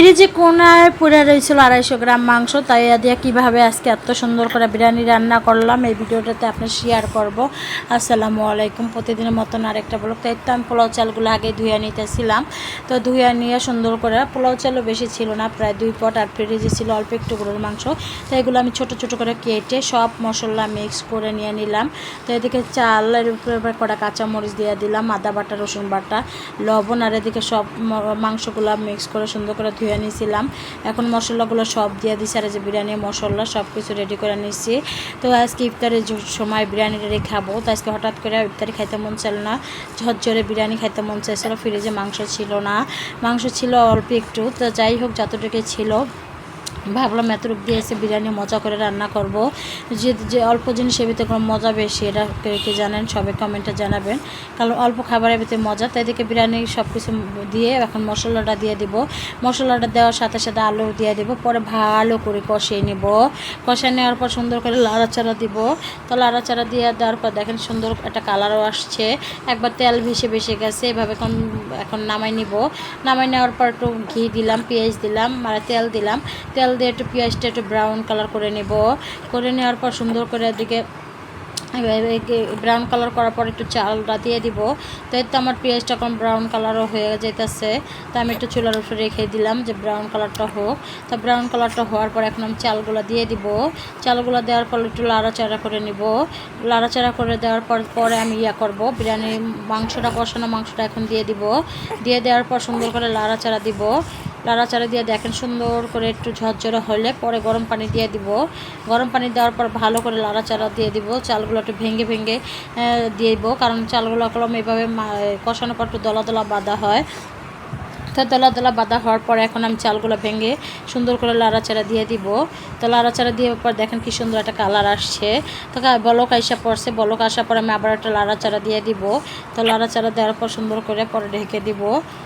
ফ্রিজে কোনায় পড়ে রয়েছিল আড়াইশো গ্রাম মাংস, তাই দিয়ে কীভাবে আজকে এত সুন্দর করে বিরিয়ানি রান্না করলাম, এই ভিডিওটাতে আপনি শেয়ার করব। আসসালামু আলাইকুম। প্রতিদিনের মতন আরেকটা বলো তাই তো আমি পোলাও চালগুলো আগে ধুয়ে নিতেছিলাম। তো ধুয়ে নিয়ে সুন্দর করে, পোলাও চালও বেশি ছিল না, প্রায় দুই পট আর ফ্রিজে ছিল অল্প একটু গরুর মাংস। তো এগুলো আমি ছোট ছোট করে কেটে সব মশলা মিক্স করে নিয়ে নিলাম। তো এদিকে চালের উপরে এবার কটা কাঁচামরিচ দিয়ে দিলাম, আদা বাটা, রসুন বাটা, লবণ, আর এদিকে সব মাংসগুলো মিক্স করে সুন্দর করে ধুয়ে নিয়েছিলাম। এখন মশলাগুলো সব দিয়ে দিছি আর যে বিরিয়ানি, মশলা সব কিছু রেডি করে নিয়েছি। তো আজকে ইফতারের সময় বিরিয়ানি রেডি খাব। তো আজকে হঠাৎ করে ইফতারি খাইতে মন চাইল না। ঝরঝরে বিরিয়ানি খাইতে মন চাইছিল ফ্রিজে মাংস ছিল না। মাংস ছিল অল্প একটু। তো যাই হোক যতটুকু ছিল ভাবলাম এতটুকু দিয়ে এসে বিরিয়ানি মজা করে রান্না করব। যে যে অল্প জিনিসের ভিতরে কোনো মজা বেশি এটা কে জানেন, সবাই কমেন্টে জানাবেন। কারণ অল্প খাবারের ভিতরে মজা, তাই দিকে বিরিয়ানি সব কিছু দিয়ে এখন মশলাটা দিয়ে দিব। মশলাটা দেওয়ার সাথে সাথে আলু দিয়ে দিব, পরে ভালো করে কষিয়ে নিব। কষিয়ে নেওয়ার পর সুন্দর করে লাড়াচাড়া দিব। তো লাড়াচাড়া দিয়ে দেওয়ার পর দেখেন সুন্দর একটা কালারও আসছে। একবার তেল ভেসে ভেসে গেছে, এভাবে এখন এখন নামাই নিব। নামাই নেওয়ার পর একটু ঘি দিলাম, পেঁয়াজ দিলাম মানে তেল দিলাম। তেল দিয়ে একটু পেঁয়াজটা একটু ব্রাউন কালার করে নেব। করে নেওয়ার পর সুন্দর করে এদিকে ব্রাউন কালার করার পর একটু চালটা দিয়ে দিব। তো এর তো আমার পেঁয়াজটা এখন ব্রাউন কালারও হয়ে যেতেছে। তো আমি একটু চুলার উপরে রেখে দিলাম যে ব্রাউন কালারটা হোক। তো ব্রাউন কালারটা হওয়ার পর এখন আমি চালগুলো দিয়ে দিব। চালগুলো দেওয়ার পর একটু লাড়াচাড়া করে নিব। লাড়াচাড়া করে দেওয়ার পর, পরে আমি ইয়া করব। বিরিয়ানি মাংসটা, কষানো মাংসটা এখন দিয়ে দিব। দিয়ে দেওয়ার পর সুন্দর করে লাড়াচাড়া দিব। লাড়াচাড়া দিয়ে দেখেন সুন্দর করে একটু ঝরঝরে হলে পরে গরম পানি দিয়ে দিব। গরম পানি দেওয়ার পর ভালো করে লাড়াচাড়া দিয়ে দিব। চালগুলো একটু ভেঙে ভেঙে দিয়ে দিব। কারণ চালগুলো কলম এভাবে কষানোর পর একটু দলা দলা বাঁধা হয়। তো দলা দলা বাঁধা হওয়ার পর এখন আমি চালগুলো ভেঙে সুন্দর করে লাড়াচাড়া দিয়ে দিব। তো লাড়াচাড়া দিয়ে পর দেখেন কি সুন্দর একটা কালার আসছে। তো বলক আইসা পড়ছে, বলক আসার পর আমি আবার একটা লাড়াচাড়া দিয়ে দিব। তো লাড়াচাড়া দেওয়ার পর সুন্দর করে পরে ঢেকে দিব।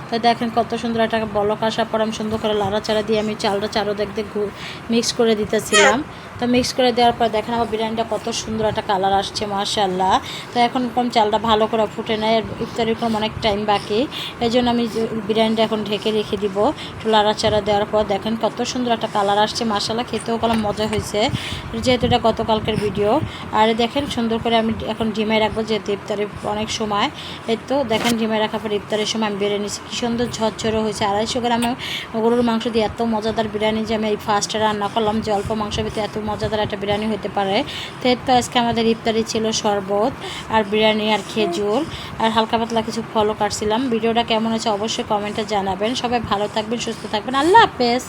তো দেখেন কত সুন্দর একটা বলক আসার পর আমি সুন্দর করে লাড়াচাড়া দিয়ে আমি চালটা চারো দেখতে মিক্স করে দিতেছিলাম। তো মিক্স করে দেওয়ার পর দেখেন আমার বিরিয়ানিটা কত সুন্দর একটা কালার আসছে মাশাল্লাহ তো এখন কম চালটা ভালো করে ফুটে নেয় ইফতারির কোনো অনেক টাইম বাকি। এই জন্য আমি বিরিয়ানিটা এখন ঢেকে রেখে দিব। একটু লাড়াচাড়া দেওয়ার পর দেখেন কত সুন্দর একটা কালার আসছে মাশাল্লাহ খেতেও কলম মজা হয়েছে। যেহেতু এটা গতকালকের ভিডিও। আর দেখেন সুন্দর করে আমি এখন ডিমে রাখব, যেহেতু ইফতারের অনেক সময়। এই তো দেখেন ডিমে রাখার পর ইফতারের সময় আমি বেড়ে নিচ্ছি কী সুন্দর ঝরঝরে হয়েছে। আড়াইশো গ্রামে গরুর মাংস দিয়ে এত মজাদার বিরিয়ানি যে আমি এই ফার্স্টে রান্না করলাম যে অল্প মাংসের ভিতরে এত মজাদার একটা বিরিয়ানি হতে পারে। তো এর তো আজকে আমাদের ইফতারি ছিল শরবত আর বিরিয়ানি আর খেজুর। আর হালকা পাতলা কিছু ফলও কাটছিলাম। ভিডিওটা কেমন হয়েছে অবশ্যই কমেন্টে জানাবেন। সবাই ভালো থাকবেন সুস্থ থাকবেন। আল্লাহ হাফেজ।